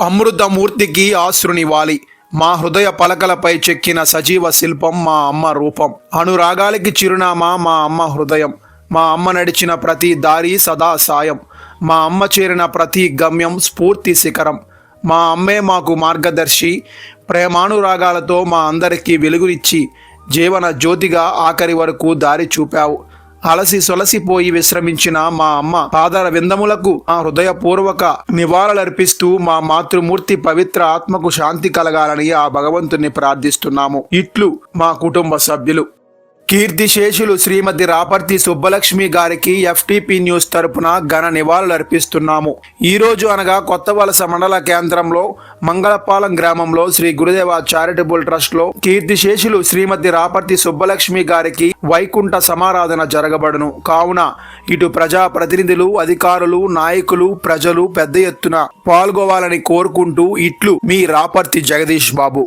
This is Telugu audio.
అమృతమూర్తికి ఆశ్రునివ్వాలి. మా హృదయ పలకలపై చెక్కిన సజీవ శిల్పం మా అమ్మ రూపం. అనురాగాలకి చిరునామా మా అమ్మ హృదయం. మా అమ్మ నడిచిన ప్రతి దారి సదా సాయం. మా అమ్మ చేరిన ప్రతి గమ్యం స్ఫూర్తి శిఖరం. మా అమ్మే మాకు మార్గదర్శి. ప్రేమానురాగాలతో మా అందరికీ వెలుగునిచ్చి జీవన జ్యోతిగా ఆఖరి వరకు దారి చూపావు. అలసి సొలసిపోయి విశ్రమించిన మా అమ్మ పాదర విందములకు ఆ హృదయపూర్వక నివాళులర్పిస్తూ మా మాతృమూర్తి పవిత్ర ఆత్మకు శాంతి కలగాలని ఆ భగవంతుని ప్రార్థిస్తున్నాము. ఇట్లు మా కుటుంబ సభ్యులు. కీర్తిశేషులు శ్రీమతి రాపర్తి సుబ్బలక్ష్మి గారికి ఎఫ్టిపి న్యూస్ తరపున ఘన నివాళులు అర్పిస్తున్నాము. ఈరోజు అనగా కొత్త వలస మండల కేంద్రంలో మంగళపాలెం గ్రామంలో శ్రీ గురుదేవ చారిటబుల్ ట్రస్ట్లో కీర్తిశేషులు శ్రీమతి రాపర్తి సుబ్బలక్ష్మి గారికి వైకుంఠ సమారాధన జరగబడును. కావున ఇటు ప్రజా ప్రతినిధులు అధికారులు నాయకులు ప్రజలు పెద్ద ఎత్తున పాల్గొవాలని కోరుకుంటూ ఇట్లు మీ రాపర్తి జగదీష్ బాబు.